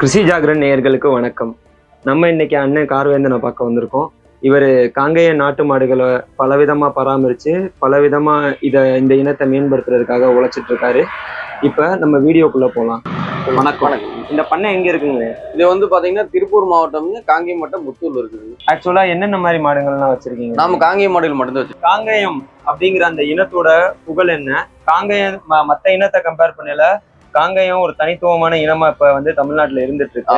கிருஷி ஜாகரன் நேயர்களுக்கு வணக்கம். நம்ம இன்னைக்கு அண்ணன் கார்வேந்தனை பார்க்க வந்திருக்கோம். இவர் காங்கேய நாட்டு மாடுகளை பலவிதமா பராமரிச்சு பலவிதமா இத இந்த இனத்தை மேம்படுத்துறதுக்காக உழைச்சிட்டு இருக்காரு இப்ப நம்ம வீடியோக்குள்ள போலாம். வணக்கம். இந்த பண்ணை எங்க இருக்குங்க? இது வந்து பாத்தீங்கன்னா திருப்பூர் மாவட்டம்ங்க காங்கேயம் மாவட்டம் முத்தூர்ல இருக்குது. ஆக்சுவலா என்னென்ன மாதிரி மாடுகள்லாம் வச்சிருக்கீங்க? நாம காங்கேயம் மாடுகள் மட்டும்தான் வச்சு காங்கேயம் அப்படிங்கிற அந்த இனத்தோட புகழ் என்ன? காங்கேயம் ம- மத்த இனத்தை கம்பேர் பண்ணல காங்கேயம் ஒரு தனித்துவமான இனமா இப்ப வந்து தமிழ்நாட்டுல இருந்துட்டு இருக்கு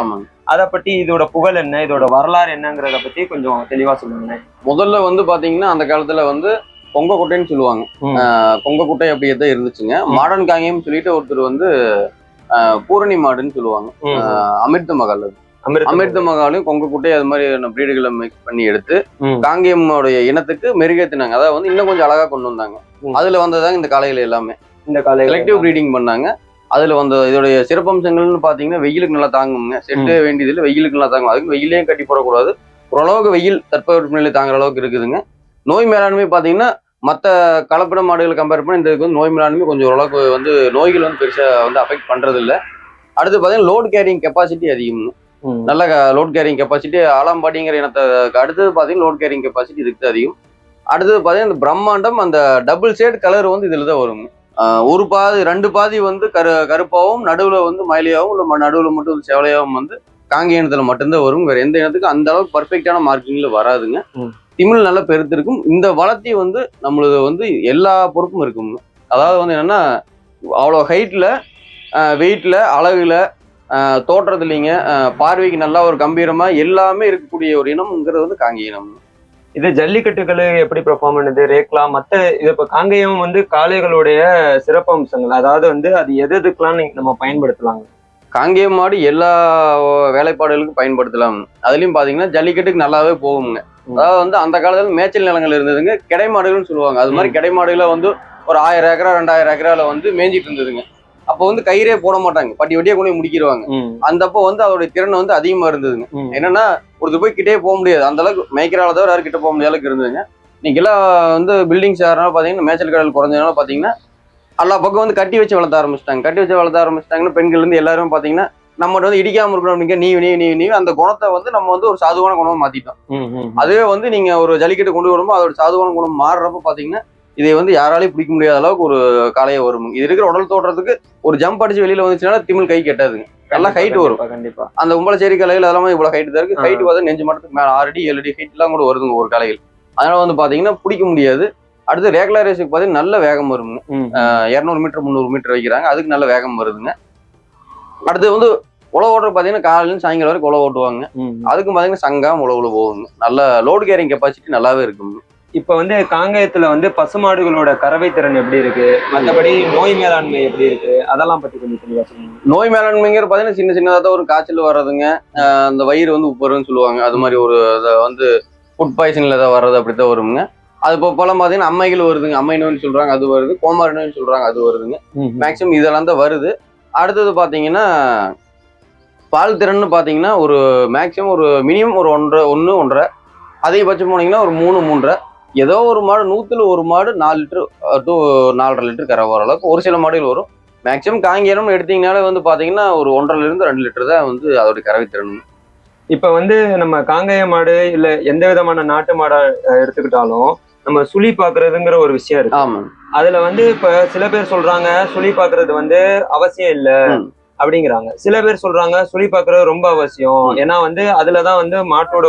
அதை பத்தி இதோட புகழ் என்ன? இதோட வரலாறு என்னங்கிறத பத்தி கொஞ்சம் தெளிவா சொல்லுங்க முதல்ல வந்து பாத்தீங்கன்னா அந்த காலத்துல வந்து பொங்க குட்டைன்னு சொல்லுவாங்க. பொங்க குட்டை அப்படியே தான் இருந்துச்சுங்க மாடர்ன் காங்கேயம் சொல்லிட்டு ஒருத்தர் வந்து பூரணி மாடுன்னு சொல்லுவாங்க. அமிர்த மகால் அது. அமிர்த மகாலையும் கொங்க குட்டை அது மாதிரி பிரீடுகளை மிக்ஸ் பண்ணி எடுத்து காங்கேயமோடைய இனத்துக்கு மெருகேத்தினாங்க. அதாவது வந்து இன்னும் கொஞ்சம் அழகா கொண்டு வந்தாங்க. அதுல வந்ததாங்க இந்த காளைகள் எல்லாமே. இந்த காலை செலக்டிவ் ப்ரீடிங் பண்ணாங்க. அதுல வந்த இதோடைய சிறப்பம்சங்கள்னு பாத்தீங்கன்னா வெயிலுக்கு நல்லா தாங்குங்க செட்டு வேண்டியதுல வெயிலுக்கு நல்லா தாங்கும். அதுக்கு வெயிலையும் கட்டி போடக்கூடாது. ஓரளவுக்கு வெயில் தட்பவெப்பநிலை தாங்குற அளவுக்கு இருக்குதுங்க. நோய் மேலாண்மை பாத்தீங்கன்னா மற்ற கலப்பட மாடுகளை கம்பேர் பண்ணி இந்த வந்து நோய் மேலாண்மை கொஞ்சம் ஓரளவுக்கு வந்து நோய்கள் வந்து பெருசா வந்து அஃபெக்ட் பண்றது இல்ல அடுத்து பாத்தீங்கன்னா லோட் கேரிங் கெப்பாசிட்டி அதிகம். நல்ல லோட் கேரிங் கெப்பாசிட்டி ஆலாம்பாடிங்கிற இனத்தை அடுத்தது பாத்தீங்கன்னா லோட் கேரிங் கெப்பாசிட்டி இதுக்கு தான் அதிகம். அடுத்தது பாத்தீங்கன்னா இந்த பிரம்மாண்டம் அந்த டபுள் ஷேட் கலர் வந்து இதுல தான் வருங்க. ஒரு பாதி ரெண்டு பாதி வந்து கரு கருப்பாவும் நடுவுல வந்து மயிலையாவும் இல்ல நடுவுல மட்டும் வந்து செவலையாவும் வந்து காங்கேய இனத்துல மட்டும்தான் வரும். வேற எந்த இனத்துக்கும் அந்த அளவுக்கு பர்ஃபெக்டான மார்க்கிங்ல வராதுங்க. திமிழ் நல்லா பெருத்திருக்கும். இந்த வளர்த்தி வந்து நம்மளது வந்து எல்லா பொறுப்பும் இருக்குங்க அதாவது வந்து என்னன்னா அவ்வளோ ஹைட்ல வெயிட்ல அழகுல ஆஹ் தோற்றத்துலைங்க பார்வைக்கு நல்லா ஒரு கம்பீரமா எல்லாமே இருக்கக்கூடிய ஒரு இனம்ங்கிறது வந்து காங்கேய இனம். இது ஜல்லிக்கட்டுகள் எப்படி பெர்ஃபார்ம் பண்ணுது ரேக்லா மத்த இது இப்ப காங்கேயம் வந்து காளைகளுடைய சிறப்பு அம்சங்கள். அதாவது வந்து அது எது எதுக்கெல்லாம் நம்ம பயன்படுத்தலாங்க? காங்கேய மாடு எல்லா வேலைப்பாடுகளுக்கும் பயன்படுத்தலாம். அதுலயும் பாத்தீங்கன்னா ஜல்லிக்கட்டுக்கு நல்லாவே போகுங்க. அதாவது வந்து அந்த காலத்துல மேய்ச்சல் நிலங்கள் இருந்ததுங்க. கிடை மாடுகள்னு சொல்லுவாங்க. அது மாதிரி கிடை மாடுகளை வந்து ஒரு ஆயிரம் ஏக்கரா ரெண்டாயிரம் ஏக்கரால வந்து மேய்ஞ்சிட்டு இருந்ததுங்க. அப்போ வந்து கயிறே போட மாட்டாங்க. பட்டி வட்டியா கொண்டு முடிக்கிடுவாங்க அந்த அப்போ வந்து அதோட திறன் வந்து அதிகமா இருந்ததுங்க. என்னன்னா ஒருத்தர் போய் கிட்டே போக முடியாது. அந்த அளவுக்கு மேய்க்கிறால தவிர யாரும் கிட்ட போக முடியாத அளவுக்கு இருந்ததுங்க. இன்னைக்கெல்லாம் வந்து பில்டிங்ஸ் யாருனாலும் பாத்தீங்கன்னா மேய்ச்சல் கடல் குறைஞ்சதுனால பாத்தீங்கன்னா எல்லா பக்கம் வந்து கட்டி வச்சு வளர்த்த ஆரம்பிச்சிட்டாங்க. கட்டி வச்சு வளர்த்த ஆரம்பிச்சிட்டாங்கன்னா பெண்கள் இருந்து எல்லாரும் பாத்தீங்கன்னா நம்மகிட்ட வந்து இடிக்காம இருக்கணும் அப்படிங்க நீ நீ நீ நீ அந்த குணத்தை வந்து நம்ம வந்து ஒரு சாதுவான குணமா மாத்திட்டோம். அதுவே வந்து நீங்க ஒரு ஜல்லிக்கட்டு கொண்டு வரும்போது அதோட சாதுவான குணம் மாறுறப்ப பாத்தீங்கன்னா இதை வந்து யாராலையும் பிடிக்க முடியாத அளவுக்கு ஒரு காளையை வரும். இது இருக்கிற உடல் தோற்றத்துக்கு ஒரு ஜம்ப் அடிச்சு வெளியில வந்துச்சுன்னா திமிழ் கை கெட்டாதுங்க. நல்லா height வரும். கண்டிப்பா, அந்த உம்பளச்சேரி கலைகள் அதெல்லாம் இவ்வளவு ஹைட் தான் இருக்கு. ஹைட் பார்த்தா நெஞ்சு மட்டத்துக்கு மேல ஆறு அடி ஏழு அடி ஹைட் எல்லாம் கூட வருதுங்க ஒரு கலைகள் அதனால வந்து பாத்தீங்கன்னா பிடிக்க முடியாது. அடுத்து ரேகுலர் ரேஸுக்கு பார்த்தீங்கன்னா நல்ல வேகம் வருங்க. ம். இரநூறு மீட்டர் முந்நூறு மீட்டர் வைக்கிறாங்க. அதுக்கு நல்ல வேகம் வருதுங்க. அடுத்து வந்து உழவு ஓட்டுற பார்த்தீங்கன்னா காலையில சாயங்காலம் வரைக்கும் உழவு ஓட்டுவாங்க. அதுக்கும் பார்த்தீங்கன்னா சங்கம் உழவுல போகுங்க. நல்ல லோடு கேரிங் கெப்பாசிட்டி நல்லாவே இருக்குங்க. இப்ப வந்து காங்கேயத்துல வந்து பசுமாடுகளோட கறவை திறன் எப்படி இருக்கு? மத்தபடி நோய் மேலாண்மை எப்படி இருக்கு? அதெல்லாம் பத்தி கொஞ்சம் தெளிவா சொல்லுங்க. நோய் மேலாண்மைங்கிற பார்த்தீங்கன்னா சின்ன சின்னதாக தான் ஒரு காய்ச்சல் வர்றதுங்க. அந்த வயிறு வந்து உப்புறன்னு சொல்லுவாங்க. அது மாதிரி ஒரு இதை வந்து ஃபுட் பாய்சனில் ஏதாவது வர்றது அப்படி தான் வருங்க அது இப்போ போலாம் பார்த்தீங்கன்னா அம்மைகள் வருதுங்க. அம்மை நோய்னு சொல்றாங்க அது வருது. கோமாரி நோய்னு சொல்றாங்க அது வருதுங்க. மேக்ஸிமம் இதெல்லாம் தான் வருது. அடுத்தது பார்த்தீங்கன்னா பால் திறன்னு பார்த்தீங்கன்னா ஒரு மேக்ஸிமம் ஒரு மினிமம் ஒரு ஒன்றரை ஒன்று ஒன்றரை. அதிகபட்சம் போனீங்கன்னா ஒரு மூணு மூன்றரை. ஏதோ ஒரு மாடு நூத்துல ஒரு மாடு நாலு லிட்டர் டு நாலரை லிட்டர் கரை வர அளவுக்கு ஒரு சில மாடுகள் வரும். மேக்ஸிமம் காங்கேயம் எடுத்தீங்கனாலே வந்து பார்த்தீங்கன்னா ஒரு ஒன்றரை இருந்து ரெண்டு லிட்டர் தான் வந்து அதோட கறவை திறன் இப்ப வந்து நம்ம காங்கேய மாடு இல்ல எந்த விதமான நாட்டு மாடை அஹ், எடுத்துக்கிட்டாலும் நம்ம சுழி பாக்குறதுங்கிற ஒரு விஷயம் இருக்கு. ஆமாம் அதுல வந்து இப்ப சில பேர் சொல்றாங்க சுழி பாக்குறது வந்து அவசியம் இல்ல. அப்படிங்கிறாங்க. சில பேர் சொல்றாங்க சுழி பாக்குறது ரொம்ப அவசியம். ஏன்னா வந்து அதுலதான் வந்து மாட்டோட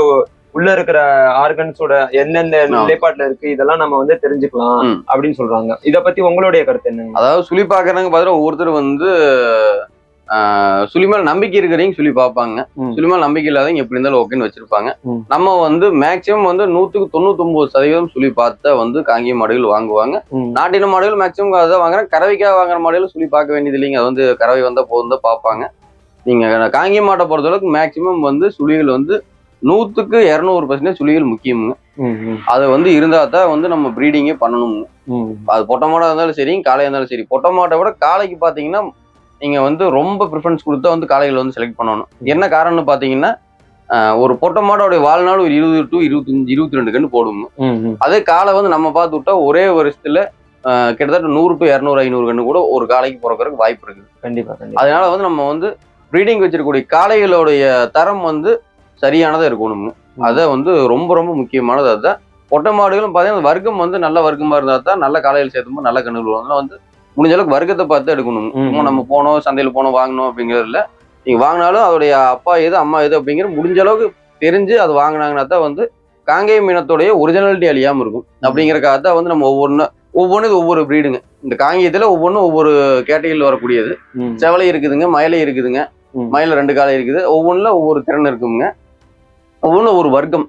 உள்ள இருக்கிற ஆர்கன்ஸோட எந்தெந்த. நிலைப்பாட்டுல இருக்கு இதெல்லாம் நம்ம வந்து தெரிஞ்சுக்கலாம். அப்படின்னு சொல்றாங்க இத பத்தி உங்களுடைய கருத்து என்னங்க அதாவது சுழி பார்க்கறவங்க பார்த்தீங்கன்னா ஒவ்வொருத்தர் வந்து சுழி மேல நம்பிக்கை இருக்கிறவங்க சுழி பார்ப்பாங்க. சுழி மேல நம்பிக்கை இல்லாதவங்க எப்படி இருந்தாலும் ஓகேன்னு வச்சிருப்பாங்க. நம்ம வந்து மேக்சிமம் வந்து நூத்துக்கு தொண்ணூத்தொன்பது சதவீதம் சுழி பார்த்தா வந்து காங்கிய மாடுகள் வாங்குவாங்க. நாட்டின மாடுகள் மேக்சிமம் அதான் வாங்குறேன் கறவைக்காக வாங்குற மாடுகள் சுழி பார்க்க வேண்டியது இல்லைங்க அது வந்து கறவை வந்தா போதும் தான் பார்ப்பாங்க நீங்க காங்கிய மாட்டை பொறுத்தளவுக்கு மேக்சிமம் வந்து சுழிகள் வந்து நூத்துக்கு இரநூறு பர்சன்டேஜ் சுழிகள் முக்கியமுங்க. அது வந்து இருந்தா தான் வந்து நம்ம ப்ரீடிங்கே பண்ணணுங்க. ம். அது பொட்டை மாடா இருந்தாலும் சரி காளையா இருந்தாலும் சரி பொட்டை மாட்டை விட காளைக்கு பாத்தீங்கன்னா நீங்க வந்து ரொம்ப ப்ரிஃபரன்ஸ் கொடுத்தா வந்து காளைகளை வந்து செலக்ட் பண்ணணும். என்ன காரணம்னு பாத்தீங்கன்னா ஆஹ், ஒரு பொட்டை மாடோட வாழ்நாள் ஒரு இருபது டு இருபத்தஞ்சு இருபத்தி ரெண்டு கன்று போடுங்க. ம், ம். அதே காளை வந்து நம்ம பார்த்து விட்டா ஒரே வருஷத்துல கிட்டத்தட்ட நூறு டு இரநூறு ஐநூறு கன்று கூட ஒரு காளைக்கு பிறக்கறதுக்கு வாய்ப்பு இருக்குது. கண்டிப்பா அதனால வந்து நம்ம வந்து ப்ரீடிங் வச்சிருக்கக்கூடிய காளைகளுடைய தரம் வந்து சரியானதா இருக்கணுங்க அதை வந்து ரொம்ப ரொம்ப முக்கியமானது அதுதான் பொட்டை மாடுகளும் பார்த்தீங்கன்னா வர்க்கம் வந்து நல்ல வர்க்கமா இருந்தா தான் நல்ல காளைகள் சேர்த்தும்போது நல்ல கண்ணுகள். அதனால வந்து முடிஞ்ச அளவுக்கு வர்க்கத்தை பார்த்து எடுக்கணும். சும்மா நம்ம போனோம் சந்தையில் போனோம் வாங்கணும் அப்படிங்கிறதுல நீங்க வாங்கினாலும் அதோடைய அப்பா எது அம்மா எது அப்படிங்கிற முடிஞ்ச அளவுக்கு தெரிஞ்சு அது வாங்கினாங்கன்னா தான் வந்து காங்கேயம் இனத்துடைய ஒரிஜினாலிட்டி அழியாம இருக்கும். அப்படிங்கறக்காக தான் வந்து நம்ம ஒவ்வொன்று ஒவ்வொன்றும் ஒவ்வொரு ப்ரீடுங்க இந்த காங்கேயத்துல ஒவ்வொன்றும் ஒவ்வொரு கேட்டகரியில் வரக்கூடியது. செவலை இருக்குதுங்க மயிலை இருக்குதுங்க. மயில ரெண்டு காலை இருக்குது. ஒவ்வொன்றுல ஒவ்வொரு திறன் இருக்குங்க. ஒவ்வொன்றும் ஒரு வர்க்கம்.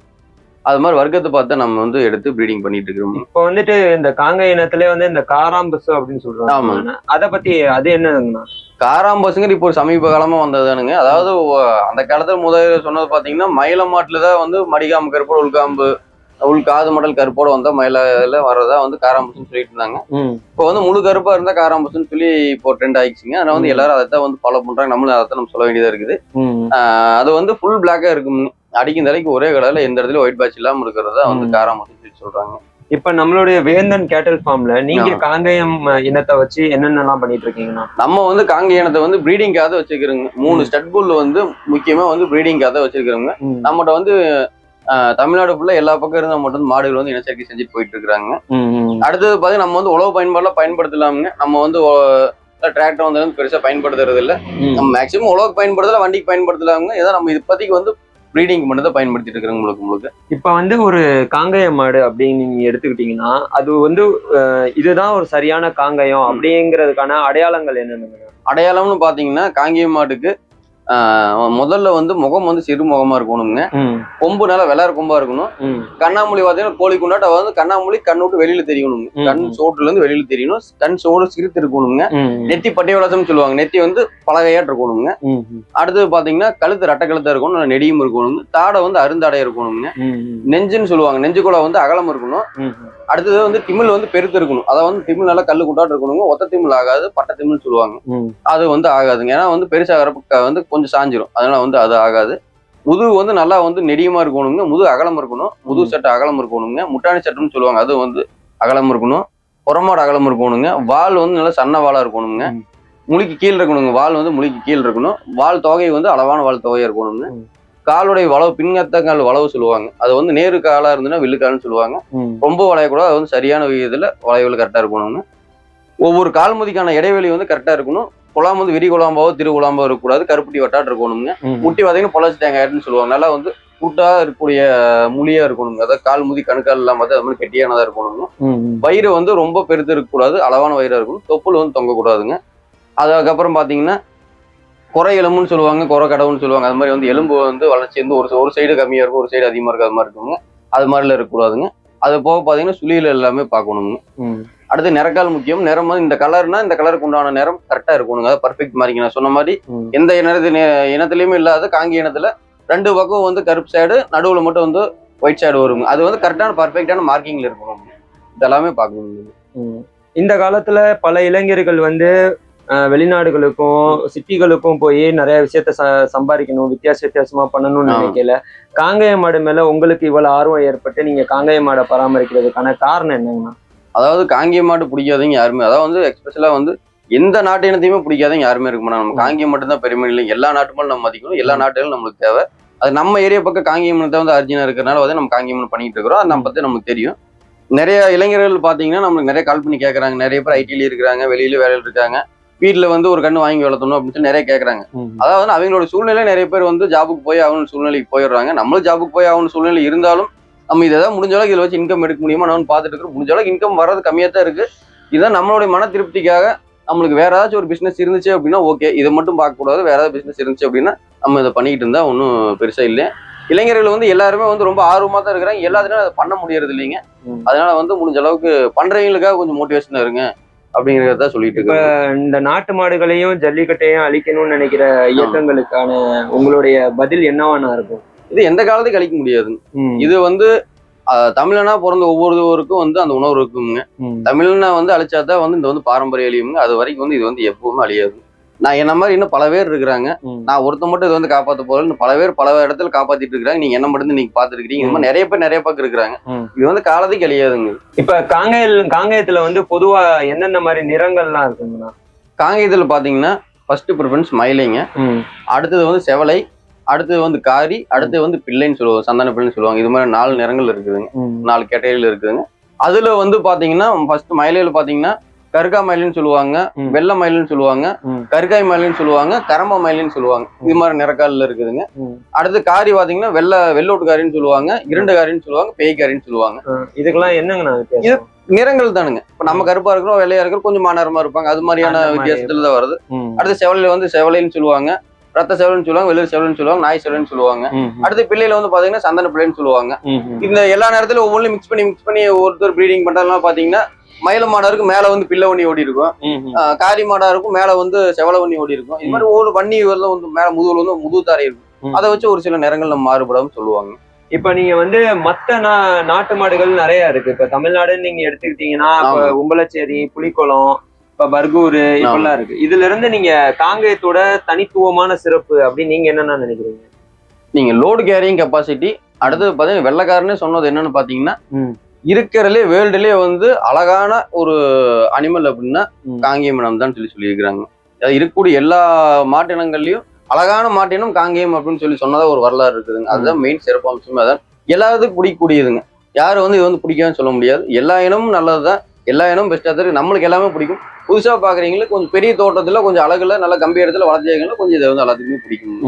அது மாதிரி வர்க்கத்தை பார்த்து நம்ம வந்து எடுத்து ப்ரீடிங் பண்ணிட்டு இருக்கிறோம். இப்போ வந்துட்டு இந்த காங்க இனத்திலே வந்து இந்த காராம்பசு அப்படின்னு சொல்றாங்க. ஆமாங்க. அத பத்தி அது என்னதுங்கண்ணா? காராம்பசுங்கிற இப்போ ஒரு சமீப காலமா வந்ததுதானுங்க. அதாவது அந்த காலத்துல முதல்ல சொன்னது பாத்தீங்கன்னா மயில மாட்டுல தான் வந்து மடிகாம்பு கருப்போட உள்காம்பு உள் காது மடல் கருப்போட வந்தா மயில வர்றதா வந்து காராம்பசுன்னு சொல்லிட்டு இருந்தாங்க. இப்போ வந்து முழு கருப்பா இருந்தா காராம்பசுன்னு சொல்லி இப்போ ட்ரெண்ட் ஆயிடுச்சுங்க. அதனால வந்து. எல்லாரும் அதை தான் வந்து ஃபாலோ பண்றாங்க. நம்மளும் அதை தான் நம்ம சொல்ல வேண்டியதா இருக்குது. அது வந்து ஃபுல் பிளாக்கா இருக்கும் அடிக்கும் தலைக்கு ஒரே கலர்ல எந்த இடத்துல ஒயிட் பேட்ச் இல்லாம இருக்கிறதா வந்து சொல்லி சொல்றாங்க இப்ப நம்மளுடைய வேந்தன் கேட்டல் ஃபார்ம்ல நீங்க. காங்கேயம் இனத்தை வச்சு என்னென்னலாம் பண்ணிட்டு இருக்கீங்கண்ணா நம்ம வந்து காங்கேயனத்தை வந்து ப்ரீடிங்காக வச்சிருக்கிறோங்க மூணு ம். ஸ்டட் புல் வந்து முக்கியமா வந்து ப்ரீடிங்காக வச்சிருக்கிறோங்க. நம்மகிட்ட வந்து தமிழ்நாடு ஃபுல்லா எல்லா பக்கம் இருந்து வந்து மாடுகள் வந்து இனச்சேர்க்கை செஞ்சுட்டு போயிட்டு இருக்காங்க ம். அடுத்தது பார்த்தீங்கன்னா நம்ம வந்து உழவு பயன்பாடுலாம் பயன்படுத்தலாமுங்க நம்ம வந்து டிராக்டர் வந்து பெருசா பயன்படுத்துறது இல்ல. நம்ம மேக்ஸிமம் உழவுக்கு பயன்படுத்தல வண்டிக்கு பயன்படுத்தலாமுங்க ஏதோ நம்ம இப்போதைக்கு வந்து ப்ரீடிங் மட்டும் தான் பயன்படுத்திட்டு இருக்கிறோங்க முழுக்க முழுக்க இப்ப வந்து ஒரு காங்கேய மாடு அப்படின்னு நீங்க எடுத்துக்கிட்டீங்கன்னா அது வந்து இதுதான் ஒரு சரியான காங்கயம் அப்படிங்கிறதுக்கான அடையாளங்கள் என்னென்ன அடையாளம்னு பாத்தீங்கன்னா காங்கேயம் மாட்டுக்கு முதல்ல வந்து முகம் வந்து சிறு முகமா இருக்கணுங்க கொம்பு நல்லா வெள்ளார கொம்பா இருக்கணும். கண்ணாமூலி பார்த்தீங்கன்னா கோழி குண்டாட்ட வந்து கண்ணாமூலி கண்ணு விட்டு வெளியில தெரியணுங்க. கண். சோட்டுல இருந்து வெளியில தெரியணும். கண் சோடு சிரித்து இருக்கணுங்க. நெத்தி பட்டை வளசம்னு சொல்லுவாங்க. நெத்தி வந்து பலகையாட்டு இருக்கணுங்க. அடுத்தது பாத்தீங்கன்னா கழுத்து ரெட்டை கழுத்தா இருக்கணும். நெடியும் இருக்கணுங்க. தாடை வந்து அருந்தாடை இருக்கணுங்க. நெஞ்சுன்னு சொல்லுவாங்க. நெஞ்சுக்குள்ள வந்து அகலம் இருக்கணும். அடுத்தது வந்து திமிழ் வந்து பெருத்து இருக்கணும். அதை வந்து திமிழ் நல்லா கல்லு குண்டாட்டு இருக்கணுங்க. ஒத்த திமிழ் ஆகாது பட்டை திமிழ் சொல்லுவாங்க. அது வந்து ஆகாதுங்க. ஏன்னா வந்து பெருசாகிறப்ப வந்து கொஞ்சம் சாஞ்சிரும். அதனால வந்து அது ஆகாது. முதுகு வந்து நல்லா வந்து நெடியமா இருக்கணுங்க. முதுகு அகலம் இருக்கணும். முதுகு சட்டை அகலம் இருக்கணுங்க. முட்டாணி சட்டம்னு சொல்லுவாங்க. அது வந்து அகலம் இருக்கணும். புறமாடு அகலம் இருக்கணுங்க. வால் வந்து நல்லா சன்ன வாலா இருக்கணுங்க. முழிக்கு கீழ் இருக்கணுங்க. வால் வந்து முழிக்கு கீழ் இருக்கணும். வால் தொகை வந்து அளவான வால் தொகையா இருக்கணுங்க. காலுடைய வளவு பின்கத்தங்கால் வளவு சொல்லுவாங்க. அது வந்து நேரு காலா இருந்துன்னா வில்லுக்கால்னு சொல்லுவாங்க. ரொம்ப வளையக்கூடாது அது வந்து சரியான விகிதத்துல வளைவுல கரெக்டா இருக்கணுங்க ஒவ்வொரு கால்முதிக்கான இடைவெளி வந்து கரெக்டா இருக்கணும். குழாம் வந்து விரி குழாம்பாவோ திரு குழாம்போ இருக்கக்கூடாது. கருப்பட்டி வட்டாட்டு இருக்கணுங்க முட்டி பார்த்தீங்கன்னா பொள்ளாச்சி தேங்காய்னு சொல்லுவாங்க. நல்லா வந்து கூட்டா இருக்கக்கூடிய முழியா இருக்கணுங்க அதாவது கால் முதி கணுக்கால் எல்லாம் பார்த்து அது மாதிரி கெட்டியானதா இருக்கணுங்க வயிறு வந்து ரொம்ப பெருத்து இருக்கக்கூடாது. அளவான வயிறா இருக்கணும். தொப்புள் வந்து தொங்கக்கூடாதுங்க. அதுக்கப்புறம் பார்த்தீங்கன்னா குறை எலும்புன்னு சொல்லுவாங்க குறை கடவுன்னு சொல்லுவாங்க. அது மாதிரி வந்து எலும்பு வந்து வளர்ச்சி வந்து ஒரு ஒரு சைடு கம்மியா இருக்கும் ஒரு சைடு அதிகமா இருக்கு அது மாதிரி இருக்குங்க அது மாதிரிலாம் இருக்கக்கூடாதுங்க. அது போக பார்த்தீங்கன்னா சுழியில எல்லாமே பார்க்கணுங்க. அடுத்து நிறக்கால் முக்கியம். நிறம் வந்து இந்த கலர்னா இந்த கலருக்கு உண்டான நிறம் கரெக்டா இருக்கணுங்க. அது பர்ஃபெக்ட் மாதிரிங்க நான் சொன்ன மாதிரி எந்த இனத்து இனத்துலயுமே இல்லாத காங்கி இனத்துல ரெண்டு பக்கம் வந்து கருப்பு சைடு நடுவுல மட்டும் வந்து ஒயிட் சைடு வருங்க. அது வந்து கரெக்டான பர்ஃபெக்டான மார்க்கிங்ல இருக்கணும் இதெல்லாமே பார்க்கணும் இந்த காலத்துல பல இளைஞர்கள் வந்து வெளிநாடுகளுக்கும் சிட்டிகளுக்கும் போய் நிறைய விஷயத்த ச- சம்பாதிக்கணும் வித்தியாச வித்தியாசமா பண்ணணும்னு. நினைக்கல. காங்கேய மாடு மேல உங்களுக்கு இவ்வளவு ஆர்வம் ஏற்பட்டு நீங்க காங்கேய மாடை பராமரிக்கிறதுக்கான காரணம் என்னங்கண்ணா? அதாவது காங்கிய மாட்டு பிடிக்காதவங்க யாருமே அதாவது வந்து எக்ஸ்பெஷலா வந்து எந்த நாட்டு இனத்தையுமே பிடிக்காதவங்க யாருமே இருக்க மாட்டாங்க நம்ம. காங்கியம் மட்டும் தான் பெருமை இல்லை. எல்லா நாட்டு மேலும் நம்ம மதிக்கணும். எல்லா நாட்டுகளும் நம்மளுக்கு தேவை. அது நம்ம ஏரியா பக்கம் காங்கியம் இனத்தை வந்து அர்ஜுனா இருக்கிறனால வந்து நம்ம காங்கியம் பண்ணிட்டு இருக்கிறோம். அது நம்ம பத்தி நமக்கு தெரியும். நிறைய இளைஞர்கள் பாத்தீங்கன்னா நம்மளுக்கு நிறைய கால் பண்ணி கேட்கறாங்க நிறைய பேர் ஐடில இருக்கிறாங்க. வெளியில வேலையில இருக்காங்க. வீட்டுல வந்து ஒரு கண்ணு வாங்கி வளர்த்தணும் அப்படின்னு சொல்லி நிறைய கேட்கறாங்க அதாவது அவங்களோட சூழ்நிலை நிறைய பேர் வந்து ஜாபுக்கு போய் ஆகணும் சூழ்நிலைக்கு போயிடுறாங்க. நம்மளும் ஜாபுக்கு போய் ஆகணும் சூழ்நிலை இருந்தாலும் நம்ம இதை தான் முடிஞ்ச அளவுக்கு இதில் வச்சு இன்கம் எடுக்க முடியுமா நான் பார்த்துட்டு இருக்கிறோம் முடிஞ்ச அளவுக்கு இன்கம் வர்றது கம்மியாக தான் இருக்கு. இதுதான் நம்மளுடைய மன திருப்திக்காக நம்மளுக்கு வேற ஏதாச்சும் ஒரு பிசினஸ் இருந்துச்சு அப்படின்னா ஓகே இதை மட்டும் பார்க்கக்கூடாது வேற ஏதாவது பிசினஸ் இருந்துச்சு அப்படின்னா நம்ம இதை பண்ணிக்கிட்டு இருந்தா ஒன்றும் பெருசா இல்லை இளைஞர்கள் வந்து எல்லாருமே வந்து ரொம்ப ஆர்வமா தான் இருக்கிறாங்க. எல்லாத்துலையும் அதை பண்ண முடியறது இல்லைங்க. அதனால வந்து முடிஞ்ச அளவுக்கு பண்றவங்களுக்காக கொஞ்சம் மோட்டிவேஷனா இருங்க. அப்படிங்கறத சொல்லிட்டு இப்ப இருக்கேன் இந்த நாட்டு மாடுகளையும் ஜல்லிக்கட்டையும் அழிக்கணும்னு நினைக்கிற இயக்கங்களுக்கான உங்களுடைய பதில் என்னவானா இருக்கும்? இது எந்த காலத்துக்கும் அழிக்க முடியாதுங்க. ம், இது வந்து தமிழனா பிறந்த ஒவ்வொருவருக்கும் வந்து அந்த உணர்வு இருக்குங்க. தமிழ்னா வந்து அழிச்சாதான் வந்து இந்த வந்து பாரம்பரிய அழியுங்க அது வரைக்கும் வந்து இது வந்து எப்பவுமே அழியாது. நான் என்ன மாதிரி இன்னும் பல பேர் இருக்கிறாங்க. நான் ஒருத்த மட்டும் இது வந்து காப்பாத்த போறேன் பல பேர் பல இடத்துல காப்பாத்திட்டு இருக்காங்க நீங்க என்ன மட்டும் நீங்க பாத்துருக்கீங்க இந்த மாதிரி நிறைய பேர் நிறைய பக்கம் இருக்கிறாங்க. இது வந்து காலத்துக்கு அழியாதுங்க இப்ப காங்கேயம் காங்கேயத்துல வந்து பொதுவா என்னென்ன மாதிரி நிறங்கள்லாம் இருக்குங்கண்ணா? காங்கேயத்துல பாத்தீங்கன்னா ஃபர்ஸ்ட் ப்ரிஃபரன்ஸ் மயிலைங்க. அடுத்தது வந்து செவலை அடுத்தது வந்து காரி அடுத்தது வந்து பிள்ளைன்னு சொல்லுவாங்க சந்தன பிள்ளைன்னு சொல்லுவாங்க. இது மாதிரி நாலு நிறங்கள் இருக்குதுங்க. நாலு கேட்டகரியில் இருக்குதுங்க. அதுல வந்து பாத்தீங்கன்னா ஃபர்ஸ்ட் மயிலையில பாத்தீங்கன்னா கருகா மயிலுன்னு சொல்லுவாங்க. வெள்ளை மயிலுன்னு சொல்லுவாங்க. கருகாய் மயிலுன்னு சொல்லுவாங்க கரம்ப மயிலுன்னு சொல்லுவாங்க இது மாதிரி நிறக்காலில் இருக்குதுங்க. அடுத்து காரி பாத்தீங்கன்னா வெள்ளை வெள்ளோட்டு காரின்னு சொல்லுவாங்க இரண்டு காரின்னு சொல்லுவாங்க பேய் காரின்னு சொல்லுவாங்க இதுக்கெல்லாம் என்னங்கண்ணா வித்தியாசம் நிறங்கள் தானுங்க இப்ப நம்ம கருப்பா இருக்கிறோம் வெள்ளையா இருக்கிறோம் கொஞ்சம் மாநரமா இருப்பாங்க அது மாதிரியான. வித்தியாசத்துல தான் வருது. அடுத்து செவலையில வந்து செவலைன்னு சொல்லுவாங்க ரத்த செவலைன்னு சொல்லுவாங்க வெள்ளை செவலைன்னு சொல்லுவாங்க நாய் செவலைன்னு சொல்லுவாங்க. அடுத்து பிள்ளையில வந்து பாத்தீங்கன்னா சந்தன பிள்ளைன்னு சொல்லுவாங்க. இந்த எல்லா நேரத்திலும் ஒவ்வொன்றும் மிக்ஸ் பண்ணி மிக்ஸ் பண்ணி ஒருத்தர் ப்ரீடிங் பண்றதுலாம் பாத்தீங்கன்னா மயில மாடா இருக்கும் மேல வந்து பிள்ளை வண்ணி ஓடி இருக்கும் காரி மாடா இருக்கும் மேல வந்து செவல வண்ணி ஓடி இருக்கும் இது மாதிரி ஒவ்வொரு வண்ணி வந்து மேல முதுகுல வந்து முதுகு தாரை இருக்கும். அதை வச்சு ஒரு சில நிறங்கள் நம்ம மாறுபடாம சொல்லுவாங்க. இப்ப நீங்க வந்து மத்த நா- நாட்டு மாடுகள் நிறைய இருக்கு. இப்ப தமிழ்நாடுன்னு நீங்க எடுத்துக்கிட்டீங்கன்னா இப்ப. உம்பளச்சேரி புலிக்குளம் இப்ப பர்கூர் இப்பெல்லாம் இருக்கு. இதுல இருந்து நீங்க காங்கேயத்தோட தனித்துவமான சிறப்பு அப்படின்னு நீங்க என்னென்ன நினைக்கிறீங்க? நீங்க லோடு கேரிங் கெப்பாசிட்டி அடுத்தது பாத்தீங்கன்னா வெள்ளக்காரனே சொன்னது என்னன்னு பாத்தீங்கன்னா. இருக்கிறதுலே வேர்ல்டுலயே வந்து அழகான ஒரு அனிமல் அப்படின்னா ம். காங்கேயம் இனம் தான் சொல்லி சொல்லியிருக்கிறாங்க. இருக்கக்கூடிய எல்லா மாட்டினங்கள்லயும் அழகான மாட்டினம் காங்கேயம் அப்படின்னு சொல்லி சொன்னதா ஒரு வரலாறு இருக்குதுங்க. அதுதான் மெயின் சிறப்பம்சமே அதான் எல்லாத்துக்கும் பிடிக்கக்கூடியதுங்க. யாரும் வந்து இது வந்து பிடிக்காதுன்னு சொல்ல முடியாது. எல்லா இனமும் நல்லதுதான். எல்லா இனமும் பெஸ்ட்டாக தான் இருக்கு. நம்மளுக்கு எல்லாமே பிடிக்கும். புதுசா பாக்குறீங்களுக்கு கொஞ்சம் பெரிய தோட்டத்துல கொஞ்சம் அழகுல நல்ல கம்பி இடத்துல வளர்த்தீங்கன்னா கொஞ்சம் இதை வந்து எல்லாத்துக்குமே பிடிக்கும்.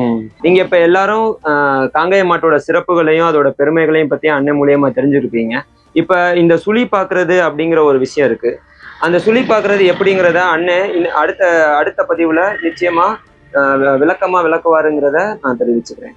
நீங்க இப்ப எல்லாரும் ஆஹ், காங்கேய மாட்டோட சிறப்புகளையும் அதோட பெருமைகளையும் பற்றி அண்ணன் மூலியமா தெரிஞ்சுருப்பீங்க. இப்ப இந்த சுழி பாக்குறது அப்படிங்கிற ஒரு விஷயம் இருக்கு. அந்த சுழி பாக்குறது எப்படிங்கிறத அண்ணன் அடுத்த அடுத்த பதிவுல நிச்சயமா விளக்கமாக வி- விளக்கமா விளக்குவாருங்கிறத நான் தெரிவிச்சுக்கிறேன்.